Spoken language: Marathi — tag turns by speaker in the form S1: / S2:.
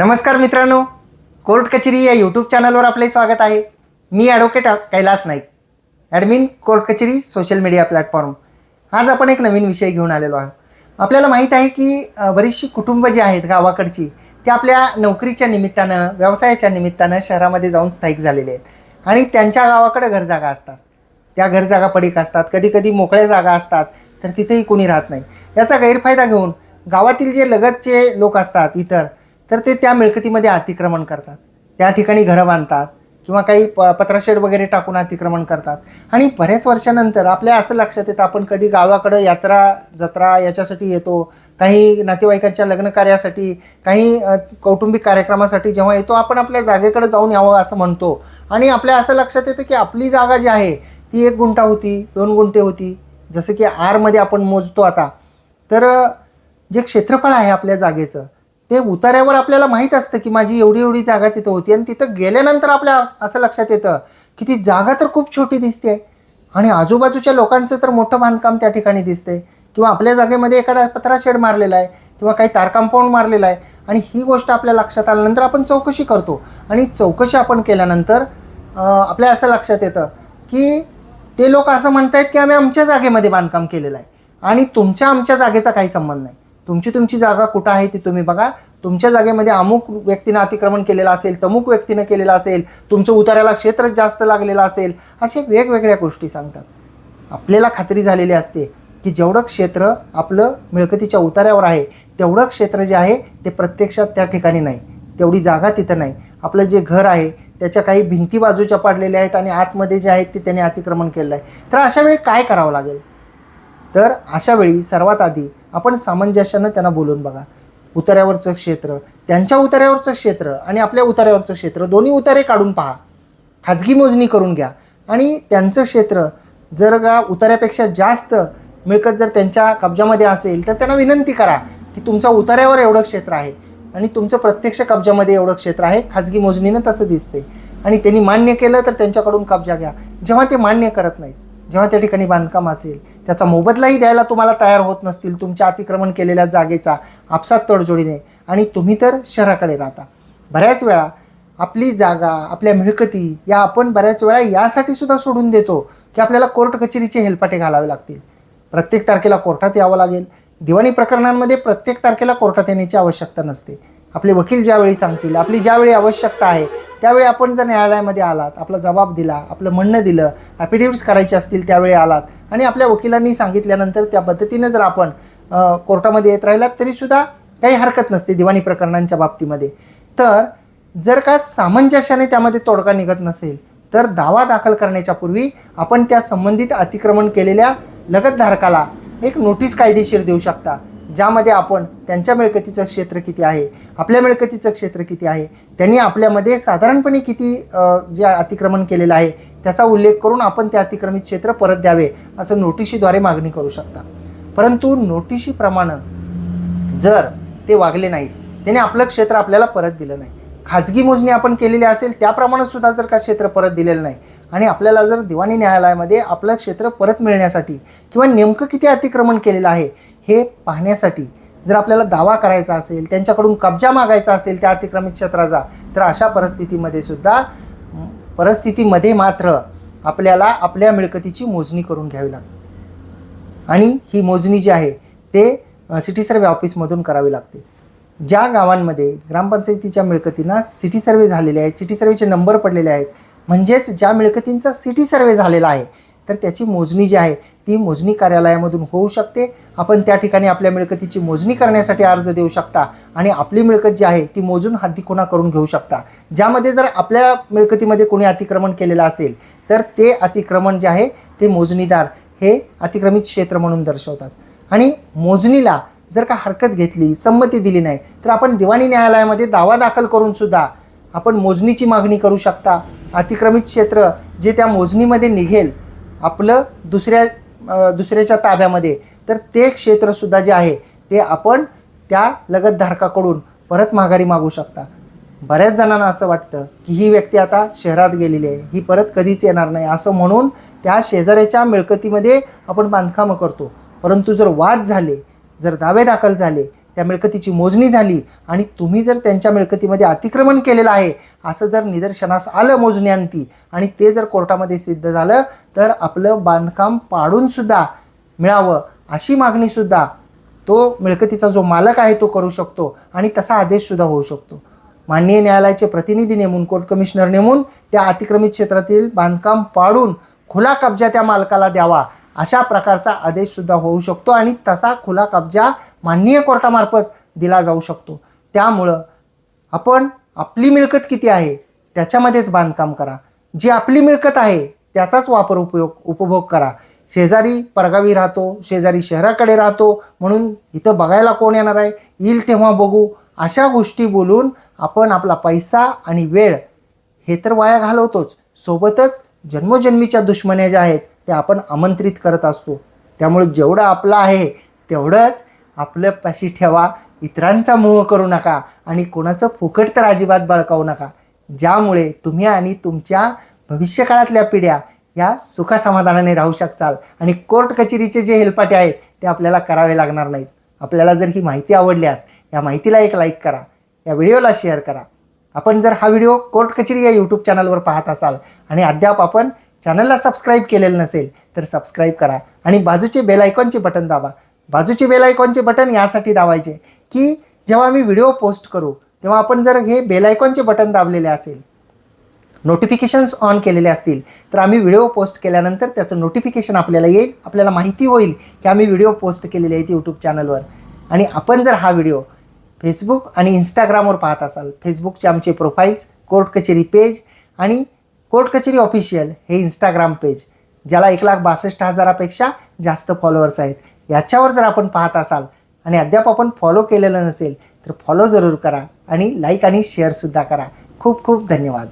S1: नमस्कार मित्रांनो. कोर्ट कचेरी या यूट्यूब चॅनलवर आपले स्वागत आहे. मी advocate Kailas Naik admin court Kacheri social media platform आज आपण एक नवीन विषय घेऊन आलेलो आहोत. आपल्याला माहीत आहे की बरीचशी कुटुंब जी आहेत गावाकडची ती आपल्या नोकरीच्या निमित्तानं व्यवसायाच्या निमित्तानं शहरामध्ये जाऊन स्थायिक झालेले आहेत. आणि त्यांच्या गावाकडे घरजागा असतात. त्या घरजागा पडीक असतात. कधी कधी मोकळ्या जागा असतात तर तिथेही कोणी राहत नाही. याचा गैरफायदा घेऊन गावातील जे लगतचे लोक असतात इतर तर ते त्या मिळकतीमध्ये अतिक्रमण करतात. त्या ठिकाणी घरं बांधतात किंवा काही प पत्राशेड वगैरे टाकून अतिक्रमण करतात. आणि बऱ्याच वर्षानंतर आपल्या असं लक्षात येतं आपण कधी गावाकडं यात्रा जत्रा याच्यासाठी येतो काही नातेवाईकांच्या लग्न कार्यासाठी काही कौटुंबिक कार्यक्रमासाठी जेव्हा येतो आपण आपल्या जागेकडे जाऊन यावं असं म्हणतो. आणि आपल्या असं लक्षात येतं की आपली जागा जी आहे ती एक गुंठा होती दोन गुंठे होती. जसं की आरमध्ये आपण मोजतो आता. तर जे क्षेत्रफळ आहे आपल्या जागेचं ते उतार्यावर आपल्याला माहीत असतं की माझी एवढी एवढी जागा तिथं होती. आणि तिथं गेल्यानंतर आपल्या अस- असं लक्षात येतं की ती जागा तर खूप छोटी दिसते. आणि आजूबाजूच्या लोकांचं तर मोठं बांधकाम त्या ठिकाणी दिसते किंवा आपल्या जागेमध्ये एखादा पत्रा शेड मारलेला आहे किंवा काही तार कंपाऊंड मारलेला आहे. आणि ही गोष्ट आपल्या लक्षात आल्यानंतर आपण चौकशी करतो. आणि चौकशी आपण केल्यानंतर आपल्या असं लक्षात येतं की ते लोक असं म्हणत आहेत की आम्ही आमच्या जागेमध्ये बांधकाम केलेलं आहे. आणि तुमच्या आमच्या जागेचा काही संबंध नाही. तुमची तुमची जागा कुठं आहे ती तुम्ही बघा. तुमच्या जागेमध्ये अमुक व्यक्तीनं अतिक्रमण केलेलं असेल तमुक व्यक्तीनं केलेलं असेल तुमचं उताऱ्याला क्षेत्र जास्त लागलेलं असेल असे वेगवेगळ्या गोष्टी सांगतात. आपल्याला खात्री झालेली असते की जेवढं क्षेत्र आपलं मिळकतीच्या उतार्यावर आहे तेवढं क्षेत्र जे आहे ते प्रत्यक्षात त्या ठिकाणी नाही. तेवढी जागा तिथं नाही. आपलं जे घर आहे त्याच्या काही भिंती बाजूच्या पाडलेल्या आहेत आणि आतमध्ये जे आहेत ते त्याने अतिक्रमण केलेलं आहे तर अशा वेळी काय करावं लागेल? तर अशावेळी सर्वात आधी आपण सामंजस्यानं त्यांना बोलून बघा. उतार्यावरचं क्षेत्र त्यांच्या उतार्यावरचं क्षेत्र आणि आपल्या उतार्यावरचं क्षेत्र दोन्ही उतारे काढून पहा. खाजगी मोजणी करून घ्या. आणि त्यांचं क्षेत्र जर का उतार्यापेक्षा जास्त मिळकत जर त्यांच्या कब्जामध्ये असेल तर त्यांना विनंती करा की तुमच्या उतार्यावर एवढं क्षेत्र आहे आणि तुमचं प्रत्यक्ष कब्जामध्ये एवढं क्षेत्र आहे. खाजगी मोजणीनं तसं दिसते आणि त्यांनी मान्य केलं तर त्यांच्याकडून कब्जा घ्या. जेव्हा ते मान्य करत नाहीत. जेव्हा त्या ठिकाणी बांधकाम असेल त्याचा मोबदलाही द्यायला तुम्हाला तयार होत नसतील तुमच्या अतिक्रमण केलेल्या जागेचा आपसात तडजोडीने. आणि तुम्ही तर शहराकडे राहता. बऱ्याच वेळा आपली जागा आपल्या मिळकती या आपण बऱ्याच वेळा यासाठी सुद्धा सोडून देतो की आपल्याला कोर्ट कचेरीचे हेलपाटे घालावे लागतील. प्रत्येक तारखेला कोर्टात यावं लागेल. दिवाणी प्रकरणांमध्ये प्रत्येक तारखेला कोर्टात येण्याची आवश्यकता नसते. आपले वकील ज्यावेळी सांगतील आपली ज्यावेळी आवश्यकता आहे त्यावेळी आपण जर न्यायालयामध्ये आलात आपला जबाब दिला आपलं म्हणणं दिलं ॲफिडेव्हिट्स करायचे असतील त्यावेळी आलात आणि आपल्या वकिलांनी सांगितल्यानंतर त्या पद्धतीनं जर आपण कोर्टामध्ये येत राहिलात तरीसुद्धा काही हरकत नसते दिवाणी प्रकरणांच्या बाबतीमध्ये. तर जर का सामंजस्याने त्यामध्ये तोडगा निघत नसेल तर दावा दाखल करण्याच्या पूर्वी आपण त्या संबंधित अतिक्रमण केलेल्या लगतधारकाला एक नोटीस कायदेशीर देऊ शकता. ज्यामध्ये आपण त्यांच्या मिळकतीचं क्षेत्र किती आहे आपल्या मिळकतीचं क्षेत्र किती आहे त्यांनी आपल्यामध्ये साधारणपणे किती जे अतिक्रमण केलेलं आहे त्याचा उल्लेख करून आपण ते अतिक्रमित क्षेत्र परत द्यावे असं नोटिशीद्वारे मागणी करू शकता. परंतु नोटिशीप्रमाणे जर ते वागले नाहीत त्याने आपलं क्षेत्र आपल्याला परत दिलं नाही. खाजगी मोजणी आपण केलेली असेल त्याप्रमाणे सुद्धा जर का क्षेत्र परत दिलेलं नाही आणि आपल्याला जर दिवाणी न्यायालयामध्ये आपलं क्षेत्र परत मिळण्यासाठी किंवा नेमकं किती अतिक्रमण केलेलं आहे हे पाहण्यासाठी जर आपल्याला दावा करायचा असेल त्यांच्याकडून कब्जा मागायचा असेल त्या अतिक्रमित क्षेत्राचा तर अशा परिस्थितीमध्ये सुद्धा परिस्थितीमध्ये मात्र आपल्याला आपल्या मिळकतीची मोजणी करून घ्यावी लागते. आणि ही मोजणी जी आहे ते सिटी सर्वे ऑफिसमधून करावी लागते. ज्या गावांमध्ये ग्रामपंचायतीच्या मिळकतींना सिटी सर्वे झालेले आहेत सिटी सर्वेचे नंबर पडलेले आहेत म्हणजेच ज्या मिळकतींचा सिटी सर्वे झालेला आहे तर त्याची मोजणी जी आहे ती मोजणी कार्यालयामधून होऊ शकते. आपण त्या ठिकाणी आपल्या मिळकतीची मोजणी करण्यासाठी अर्ज देऊ शकता आणि आपली मिळकत जी आहे ती मोजून हद्दीखुणा करून घेऊ शकता. ज्यामध्ये जर आपल्या मिळकतीमध्ये कोणी अतिक्रमण केलेलं असेल तर ते अतिक्रमण जे आहे ते मोजणीदार हे अतिक्रमित क्षेत्र म्हणून दर्शवतात. आणि मोजणीला जर का हरकत घेतली संमती दिली नाही तर आपण दिवाणी न्यायालयामध्ये दावा दाखल करून सुद्धा आपण मोजणीची मागणी करू शकता. अतिक्रमित क्षेत्र जे त्या मोजणीमध्ये निघेल आपलं दुसऱ्या दुसऱ्याच्या ताब्यामध्ये. तर ते क्षेत्रसुद्धा जे आहे ते आपण त्या लगतधारकाकडून परत माघारी मागू शकता. बऱ्याच जणांना असं वाटतं की ही व्यक्ती आता शहरात गेलेली आहे. ही परत कधीच येणार नाही. असं म्हणून त्या शेजाऱ्याच्या मिळकतीमध्ये आपण बांधकामं करतो. परंतु जर वाद झाले जर दावे दाखल झाले त्या मिळकतीची मोजणी झाली आणि तुम्ही जर त्यांच्या मिळकतीमध्ये अतिक्रमण केलेलं आहे असं जर निदर्शनास आलं मोजण्यांती आणि ते जर कोर्टामध्ये सिद्ध झालं तर आपलं बांधकाम पाडूनसुद्धा मिळावं अशी मागणीसुद्धा तो मिळकतीचा जो मालक आहे तो करू शकतो आणि तसा आदेशसुद्धा होऊ शकतो. माननीय न्यायालयाचे प्रतिनिधी नेमून कोर्ट कमिशनर नेमून त्या अतिक्रमित क्षेत्रातील बांधकाम पाडून खुला कब्जा त्या मालकाला द्यावा अशा प्रकारचा आदेशसुद्धा होऊ शकतो आणि तसा खुला कब्जा माननीय कोर्टामार्फत दिला जाऊ शकतो. त्यामुळं आपण आपली मिळकत किती आहे त्याच्यामध्येच बांधकाम करा. जी आपली मिळकत आहे त्याचाच वापर उपयोग उपभोग करा. शेजारी परगावी राहतो शेजारी शहराकडे राहतो म्हणून इथं बघायला कोण येणार आहे येईल तेव्हा बघू. अशा गोष्टी बोलून आपण आपला पैसा आणि वेळ हे तर वाया घालवतोच. सोबतच जन्मोजन्मीच्या दुश्मन्या ज्या आहेत त्या आपण आमंत्रित करत असतो. त्यामुळे जेवढं आपलं आहे तेवढंच आपलं पाशी ठेवा. इतरांचा मोह करू नका आणि कोणाचं फुकट तर अजिबात बळकावू नका. ज्यामुळे तुम्ही आणि तुमच्या भविष्यकाळातल्या पिढ्या या सुखासमाधानाने राहू शकचाल आणि कोर्ट कचेरीचे जे हेलपाटे आहेत ते आपल्याला करावे लागणार नाहीत. आपल्याला जर ही माहिती आवडल्यास या माहितीला एक लाईक करा या व्हिडिओला शेअर करा. आपण जर हा व्हिडिओ कोर्ट कचेरी या यूट्यूब चॅनलवर पाहत असाल आणि अद्याप आपण चॅनलला सबस्क्राईब केलेलं नसेल तर सबस्क्राईब करा आणि बाजूचे बेल आयकॉनचे बटन दाबा. बाजूचे बेल आयकॉनचे बटन यासाठी दाबायचे. की जेव्हा आम्ही व्हिडिओ पोस्ट करू तेव्हा आपण जर हे बेल आयकॉनचे बटन दाबलेले असेल नोटिफिकेशन्स ऑन केलेले असतील तर आम्ही व्हिडिओ पोस्ट केल्यानंतर त्याचं नोटिफिकेशन आपल्याला येईल आपल्याला माहिती होईल की आम्ही व्हिडिओ पोस्ट केलेले आहेत यूट्यूब चॅनलवर आणि आपण जर हा व्हिडिओ फेसबुक आणि इंस्टाग्रामवर पाहत असाल फेसबुकचे आमचे प्रोफाईल्स कोर्ट कचेरी पेज आणि कोर्ट कचेरी ऑफिशियल हे इंस्टाग्राम पेज ज्याला एक लाख बासष्ट हजारापेक्षा जास्त फॉलोअर्स आहेत. याच्यावर जर आपण पाहत असाल आणि अद्याप आपण फॉलो केलेलं नसेल तर फॉलो जरूर करा आणि लाईक आणि शेअरसुद्धा करा. खूप खूप धन्यवाद.